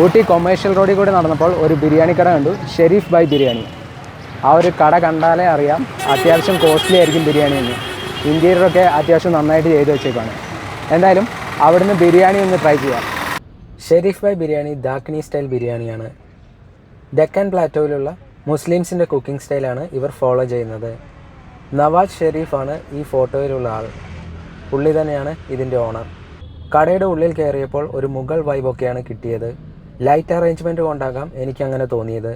Ooty commercial റോഡിൽ കൂടി നടന്നപ്പോൾ ഒരു ബിരിയാണി കട കണ്ടു ഷെരീഫ് ബൈ ബിരിയാണി ആ ഒരു കട കണ്ടാലേ അറിയാം അത്യാവശ്യം കോസ്റ്റ്ലി ആയിരിക്കും ബിരിയാണി എന്ന്. ഇന്റീരിയറൊക്കെ അത്യാവശ്യം നന്നായിട്ട് ചെയ്ത് വെച്ചേക്കാണ് എന്തായാലും അവിടുന്ന് ബിരിയാണി ഒന്ന് ട്രൈ ചെയ്യാം. ഷെരീഫ് ബൈ ബിരിയാണി ദാക്കിനി സ്റ്റൈൽ ബിരിയാണിയാണ്. ഡെക്കൻ പ്ലാറ്റോയിലുള്ള മുസ്ലിംസിന്റെ കുക്കിംഗ് സ്റ്റൈലാണ് ഇവർ ഫോളോ ചെയ്യുന്നത്. നവാസ് ഷെരീഫാണ് ഈ ഫോട്ടോയിലുള്ള ആൾ. പുള്ളി തന്നെയാണ് ഇതിന്റെ ഓണർ കടയുടെ ഉള്ളിൽ കയറിയപ്പോൾ ഒരു മുഗൾ വൈബൊക്കെയാണ് കിട്ടിയത്. ലൈറ്റ് അറേഞ്ച്മെന്റ് കൊണ്ടാകാം എനിക്കങ്ങനെ തോന്നിയത്.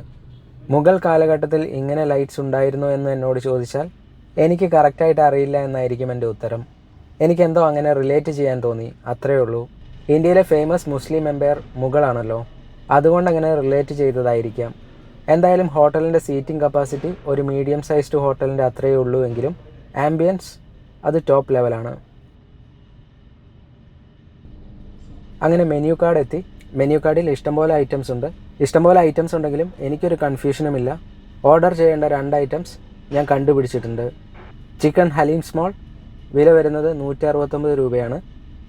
മുഗൾ കാലഘട്ടത്തിൽ ഇങ്ങനെ ലൈറ്റ്സ് ഉണ്ടായിരുന്നു എന്ന് എന്നോട് ചോദിച്ചാൽ എനിക്ക് കറക്റ്റായിട്ട് അറിയില്ല എന്നായിരിക്കും എന്റെ ഉത്തരം. എനിക്കെന്തോ അങ്ങനെ റിലേറ്റ് ചെയ്യാൻ തോന്നി അത്രയേ ഉള്ളൂ. ഇന്ത്യയിലെ ഫേമസ് മുസ്ലിം എംപയർ മുഗളാണല്ലോ. അതുകൊണ്ട് അങ്ങനെ റിലേറ്റ് ചെയ്തതായിരിക്കാം. എന്തായാലും ഹോട്ടലിന്റെ സീറ്റിംഗ് കപ്പാസിറ്റി ഒരു മീഡിയം സൈസ്ഡ് ഹോട്ടലിന്റെ അത്രയേ ഉള്ളൂ എങ്കിലും ആംബിയൻസ് അത് ടോപ്പ് ലെവലാണ് അങ്ങനെ മെനു കാർഡ് എത്തി. മെനു കാർഡിൽ ഇഷ്ടംപോലെ ഐറ്റംസ് ഉണ്ട് ഇഷ്ടംപോലെ ഐറ്റംസ് ഉണ്ടെങ്കിലും എനിക്കൊരു കൺഫ്യൂഷനുമില്ല ഓർഡർ ചെയ്യേണ്ട രണ്ട് ഐറ്റംസ് ഞാൻ കണ്ടുപിടിച്ചിട്ടുണ്ട് ചിക്കൻ ഹലീം സ്മോൾ വില വരുന്നത് നൂറ്റി അറുപത്തൊമ്പത് രൂപയാണ്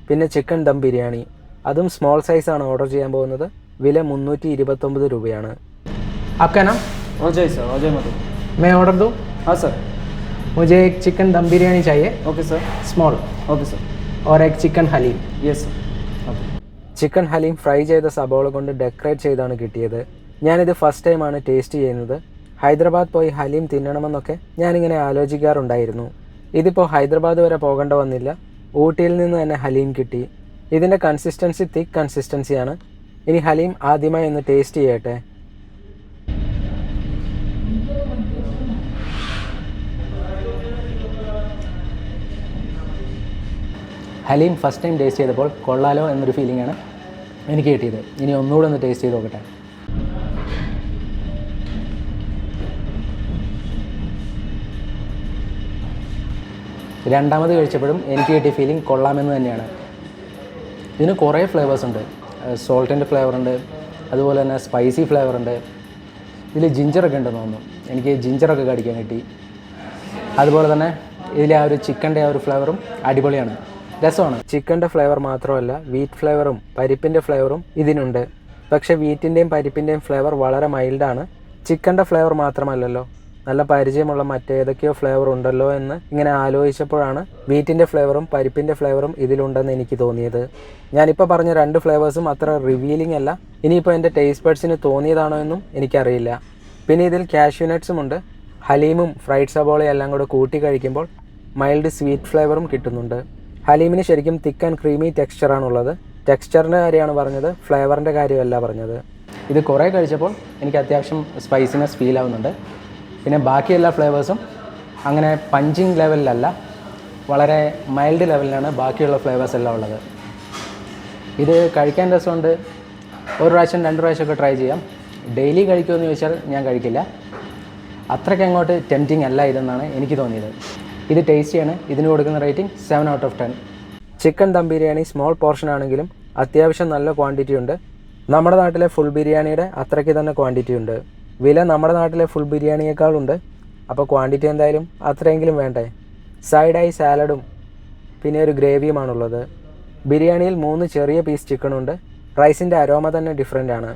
പിന്നെ ചിക്കൻ ദം ബിരിയാണി അതും സ്മോൾ സൈസാണ് ഓർഡർ ചെയ്യാൻ പോകുന്നത് വില മുന്നൂറ്റി ഇരുപത്തൊമ്പത് രൂപയാണ് आपका नाम अजय सर अजय मधु मैं ऑर्डर दूँ हाँ सर मुझे एक चिकन दम बिरयानी चाहिए okay sir small okay sir और एक chicken haleem yes sir okay chicken haleem fry ചെയ്ത സബോള കൊണ്ട് ഡെക്കറേറ്റ് ചെയ്താണ് കിട്ടിയത്. ഞാനിത് ഫസ്റ്റ് ടൈമാണ് ടേസ്റ്റ് ചെയ്യുന്നത്. ഹൈദരാബാദ് പോയി ഹലീം തിന്നണമെന്നൊക്കെ ഞാനിങ്ങനെ ആലോചിക്കാറുണ്ടായിരുന്നു. ഇതിപ്പോൾ ഹൈദരാബാദ് വരെ പോകേണ്ട വന്നില്ല. ഊട്ടിയിൽ നിന്ന് തന്നെ ഹലീം കിട്ടി. ഇതിന്റെ കൺസിസ്റ്റൻസി തിക്ക് കൺസിസ്റ്റൻസിയാണ് ഇനി ഹലീം ആദ്യമായി ഒന്ന് ടേസ്റ്റ് ചെയ്യട്ടെ. ഹലീം ഫസ്റ്റ് ടൈം ടേസ്റ്റ് ചെയ്തപ്പോൾ കൊള്ളാലോ എന്നൊരു ഫീലിംഗ് ആണ് എനിക്ക് കിട്ടിയത്. ഇനി ഒന്നുകൂടെ ഒന്ന് ടേസ്റ്റ് ചെയ്ത് നോക്കട്ടെ. രണ്ടാമത് കഴിച്ചപ്പോഴും എനിക്ക് കിട്ടിയ ഫീലിംഗ് കൊള്ളാമെന്ന് തന്നെയാണ്. ഇതിന് കുറേ ഫ്ലേവേഴ്സ് ഉണ്ട്. സോൾട്ടിന്റെ ഫ്ലേവർ ഉണ്ട്. അതുപോലെ തന്നെ സ്പൈസി ഫ്ലേവർ ഉണ്ട്. ഇതിൽ ജിഞ്ചറൊക്കെ ഉണ്ടെന്ന് തോന്നുന്നു. എനിക്ക് ജിഞ്ചറൊക്കെ കടിക്കാൻ കിട്ടി. അതുപോലെ തന്നെ ഇതിലെ ആ ഒരു ചിക്കന്റെ ആ ഒരു ഫ്ലേവറും അടിപൊളിയാണ്. രസമാണ്. ചിക്കന്റെ ഫ്ലേവർ മാത്രമല്ല വീറ്റ് ഫ്ലേവറും പരിപ്പിന്റെ ഫ്ലേവറും ഇതിനുണ്ട്. പക്ഷെ വീറ്റിന്റെയും പരിപ്പിന്റെയും ഫ്ലേവർ വളരെ മൈൽഡാണ്. ചിക്കന്റെ ഫ്ലേവർ മാത്രമല്ലല്ലോ നല്ല പരിചയമുള്ള മറ്റേതൊക്കെയോ ഫ്ലേവർ ഉണ്ടല്ലോ എന്ന് ഇങ്ങനെ ആലോചിച്ചപ്പോഴാണ് വീറ്റിന്റെ ഫ്ലേവറും പരിപ്പിന്റെ ഫ്ലേവറും ഇതിലുണ്ടെന്ന് എനിക്ക് തോന്നിയത്. ഞാനിപ്പോൾ പറഞ്ഞ രണ്ട് ഫ്ലേവേഴ്സും അത്ര റിവീലിംഗ് അല്ല. ഇനിയിപ്പോൾ എന്റെ ടേസ്റ്റ് ബഡ്സിന് തോന്നിയതാണോ എന്നും എനിക്കറിയില്ല. പിന്നെ ഇതിൽ കാഷ്യൂനട്ട്സും ഉണ്ട്. ഹലീമും ഫ്രൈഡ് സബോളയും എല്ലാം കൂടെ കൂട്ടി കഴിക്കുമ്പോൾ മൈൽഡ് സ്വീറ്റ് ഫ്ലേവറും കിട്ടുന്നുണ്ട്. ഹലീമിന് ശരിക്കും തിക്ക് ആൻഡ് ക്രീമി ടെക്സ്ചറാണുള്ളത് ടെക്സ്ചറിന്റെ കാര്യമാണ് പറഞ്ഞത് ഫ്ലേവറിന്റെ കാര്യമല്ല പറഞ്ഞത്. ഇത് കുറേ കഴിച്ചപ്പോൾ എനിക്ക് അത്യാവശ്യം സ്പൈസിനെസ് ഫീൽ ആവുന്നുണ്ട്. പിന്നെ ബാക്കി എല്ലാ ഫ്ലേവേഴ്സും അങ്ങനെ പഞ്ചിങ് ലെവലിലല്ല വളരെ മൈൽഡ് ലെവലിലാണ് ബാക്കിയുള്ള ഫ്ലേവേഴ്സ് എല്ലാം ഉള്ളത്. ഇത് കഴിക്കാൻ രസമുണ്ട്. ഒരു പ്രാവശ്യം രണ്ട് പ്രാവശ്യമൊക്കെ ട്രൈ ചെയ്യാം. ഡെയിലി കഴിക്കുമെന്ന് ചോദിച്ചാൽ ഞാൻ കഴിക്കില്ല. അത്രയ്ക്ക് അങ്ങോട്ട് ടെംറ്റിംഗ് അല്ല ഇതെന്നാണ് എനിക്ക് തോന്നിയത്. ഇത് ടേസ്റ്റിയാണ്. ഇതിന് കൊടുക്കുന്ന rating seven out of ten chicken dum biryani small portion ആണെങ്കിലും അത്യാവശ്യം നല്ല ക്വാണ്ടിറ്റി ഉണ്ട്. നമ്മുടെ നാട്ടിലെ ഫുൾ ബിരിയാണിയുടെ അത്രയ്ക്ക് തന്നെ ക്വാണ്ടിറ്റി ഉണ്ട്. വില നമ്മുടെ നാട്ടിലെ ഫുൾ ബിരിയാണിയേക്കാളുണ്ട് അപ്പോൾ ക്വാണ്ടിറ്റി എന്തായാലും അത്രയെങ്കിലും വേണ്ടേ? സൈഡായി സാലഡും പിന്നെ ഒരു ഗ്രേവിയുമാണുള്ളത് ബിരിയാണിയിൽ മൂന്ന് ചെറിയ പീസ് ചിക്കനുണ്ട് റൈസിന്റെ അരോമ തന്നെ ഡിഫറെന്റ് ആണ്.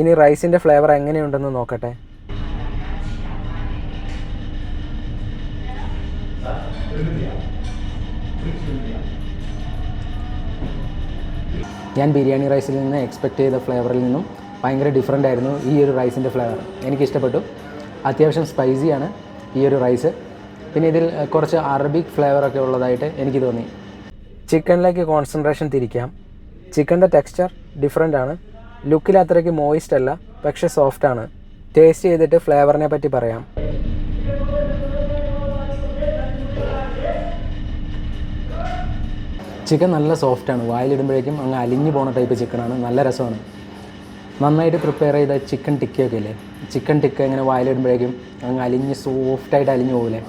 ഇനി റൈസിന്റെ ഫ്ലേവർ എങ്ങനെയുണ്ടെന്ന് നോക്കട്ടെ? ഞാൻ ബിരിയാണി റൈസിൽ നിന്ന് എക്സ്പെക്റ്റ് ചെയ്ത ഫ്ലേവറിൽ നിന്നും ഭയങ്കര ഡിഫറെന്റ് ആയിരുന്നു ഈ ഒരു റൈസിന്റെ ഫ്ലേവർ എനിക്കിഷ്ടപ്പെട്ടു. അത്യാവശ്യം സ്പൈസിയാണ് ഈ ഒരു റൈസ് പിന്നെ ഇതിൽ കുറച്ച് അറബിക് ഫ്ലേവറൊക്കെ ഉള്ളതായിട്ട് എനിക്ക് തോന്നി. ചിക്കനിലേക്ക് കോൺസെൻട്രേഷൻ തിരിക്കാം. ചിക്കന്റെ ടെക്സ്ചർ ഡിഫറെന്റ് ആണ്. ലുക്കിൽ അത്രയ്ക്ക് മോയിസ്റ്റ് അല്ല പക്ഷേ സോഫ്റ്റ് ആണ്. ടേസ്റ്റ് ചെയ്തിട്ട് ഫ്ലേവറിനെ പറ്റി പറയാം. ചിക്കൻ നല്ല സോഫ്റ്റാണ് വായിലിടുമ്പോഴേക്കും അങ്ങ് അലിഞ്ഞു പോണ ടൈപ്പ് ചിക്കനാണ് നല്ല രസമാണ്. നന്നായിട്ട് പ്രിപ്പയർ ചെയ്ത ചിക്കൻ ടിക്കയൊക്കെ ഇല്ലേ? ചിക്കൻ ടിക്ക ഇങ്ങനെ വായിലിടുമ്പോഴേക്കും അങ്ങ് അലിഞ്ഞ് സോഫ്റ്റായിട്ട് അലിഞ്ഞു പോകില്ലേ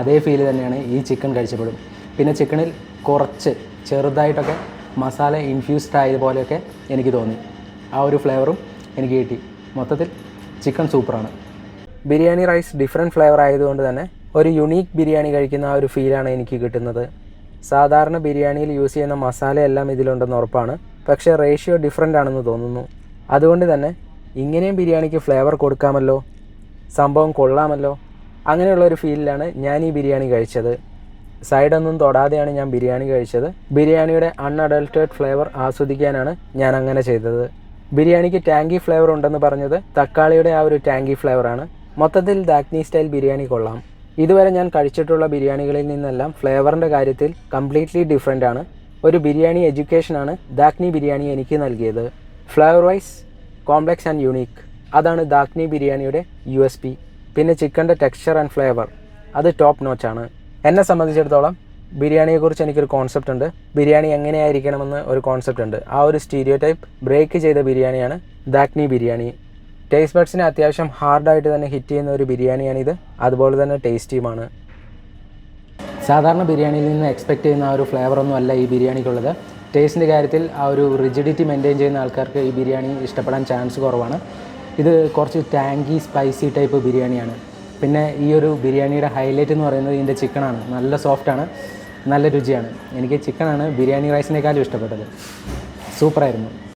അതേ ഫീൽ തന്നെയാണ് ഈ ചിക്കൻ കഴിച്ചപ്പോഴും. പിന്നെ ചിക്കനിൽ കുറച്ച് ചെറുതായിട്ടൊക്കെ മസാല ഇൻഫ്യൂസ്ഡ് ആയതുപോലെയൊക്കെ എനിക്ക് തോന്നി. ആ ഒരു ഫ്ലേവറും എനിക്ക് കിട്ടി. മൊത്തത്തിൽ ചിക്കൻ സൂപ്പറാണ് ബിരിയാണി റൈസ് ഡിഫറെന്റ് ഫ്ലേവർ ആയതുകൊണ്ട് തന്നെ ഒരു യുണീക്ക് ബിരിയാണി കഴിക്കുന്ന ആ ഒരു ഫീലാണ് എനിക്ക് കിട്ടുന്നത്. സാധാരണ ബിരിയാണിയിൽ യൂസ് ചെയ്യുന്ന മസാലയെല്ലാം ഇതിലുണ്ടെന്ന് ഉറപ്പാണ്. പക്ഷേ റേഷ്യോ ഡിഫറെന്റ് ആണെന്ന് തോന്നുന്നു. അതുകൊണ്ട് തന്നെ ഇങ്ങനെയും ബിരിയാണിക്ക് ഫ്ലേവർ കൊടുക്കാമല്ലോ? സംഭവം കൊള്ളാമല്ലോ? അങ്ങനെയുള്ള ഒരു ഫീലിലാണ് ഞാൻ ഈ ബിരിയാണി കഴിച്ചത്. സൈഡൊന്നും തൊടാതെയാണ് ഞാൻ ബിരിയാണി കഴിച്ചത്. ബിരിയാണിയുടെ അൺഅഡൾട്ടേഡ് ഫ്ലേവർ ആസ്വദിക്കാനാണ് ഞാൻ അങ്ങനെ ചെയ്തത്. ബിരിയാണിക്ക് ടാങ്കി ഫ്ലേവർ ഉണ്ടെന്ന് പറഞ്ഞത് തക്കാളിയുടെ ആ ഒരു ടാങ്കി ഫ്ലേവറാണ് മൊത്തത്തിൽ ദാക്നി സ്റ്റൈൽ ബിരിയാണി കൊള്ളാം. ഇതുവരെ ഞാൻ കഴിച്ചിട്ടുള്ള ബിരിയാണികളിൽ നിന്നെല്ലാം ഫ്ലേവറിന്റെ കാര്യത്തിൽ കംപ്ലീറ്റ്ലി ഡിഫറെന്റ് ആണ്. ഒരു ബിരിയാണി എഡ്യൂക്കേഷനാണ് ദാഗ്നി ബിരിയാണി എനിക്ക് നൽകിയത്. Flavour wise complex and unique. അതാണ് ദാഗ്നി ബിരിയാണിയുടെ യു എസ് പി പിന്നെ ചിക്കന്റെ ടെക്സ്ചർ ആൻഡ് ഫ്ലേവർ അത് ടോപ്പ് നോച്ചാണ് എന്നെ സംബന്ധിച്ചിടത്തോളം ബിരിയാണിയെക്കുറിച്ച് എനിക്കൊരു കോൺസെപ്റ്റ് ഉണ്ട്. ബിരിയാണി എങ്ങനെയായിരിക്കണമെന്ന് ഒരു കോൺസെപ്റ്റ് ഉണ്ട്. ആ ഒരു സ്റ്റീരിയോ ടൈപ്പ് ബ്രേക്ക് ചെയ്ത ബിരിയാണിയാണ് ദാഗ്നി ബിരിയാണി. ടേസ്റ്റ് ബഡ്സിന് അത്യാവശ്യം ഹാർഡായിട്ട് തന്നെ ഹിറ്റ് ചെയ്യുന്ന ഒരു ബിരിയാണിയാണിത്. അതുപോലെ തന്നെ ടേസ്റ്റിയുമാണ് സാധാരണ ബിരിയാണിയിൽ നിന്ന് എക്സ്പെക്ട് ചെയ്യുന്ന ആ ഒരു ഫ്ലേവറൊന്നും അല്ല ഈ ബിരിയാണിക്കുള്ളത്. ടേസ്റ്റിന്റെ കാര്യത്തിൽ ആ ഒരു റിജിഡിറ്റി മെയിന്റെയിൻ ചെയ്യുന്ന ആൾക്കാർക്ക് ഈ ബിരിയാണി ഇഷ്ടപ്പെടാൻ ചാൻസ് കുറവാണ്. ഇത് കുറച്ച് ടാങ്കി സ്പൈസി ടൈപ്പ് ബിരിയാണിയാണ്. പിന്നെ ഈ ഒരു ബിരിയാണിയുടെ ഹൈലൈറ്റ് എന്ന് പറയുന്നത് ഇതിന്റെ ചിക്കനാണ് നല്ല സോഫ്റ്റാണ് നല്ല രുചിയാണ്. എനിക്ക് ചിക്കനാണ് ബിരിയാണി റൈസിനേക്കാളും ഇഷ്ടപ്പെട്ടത്. സൂപ്പറായിരുന്നു.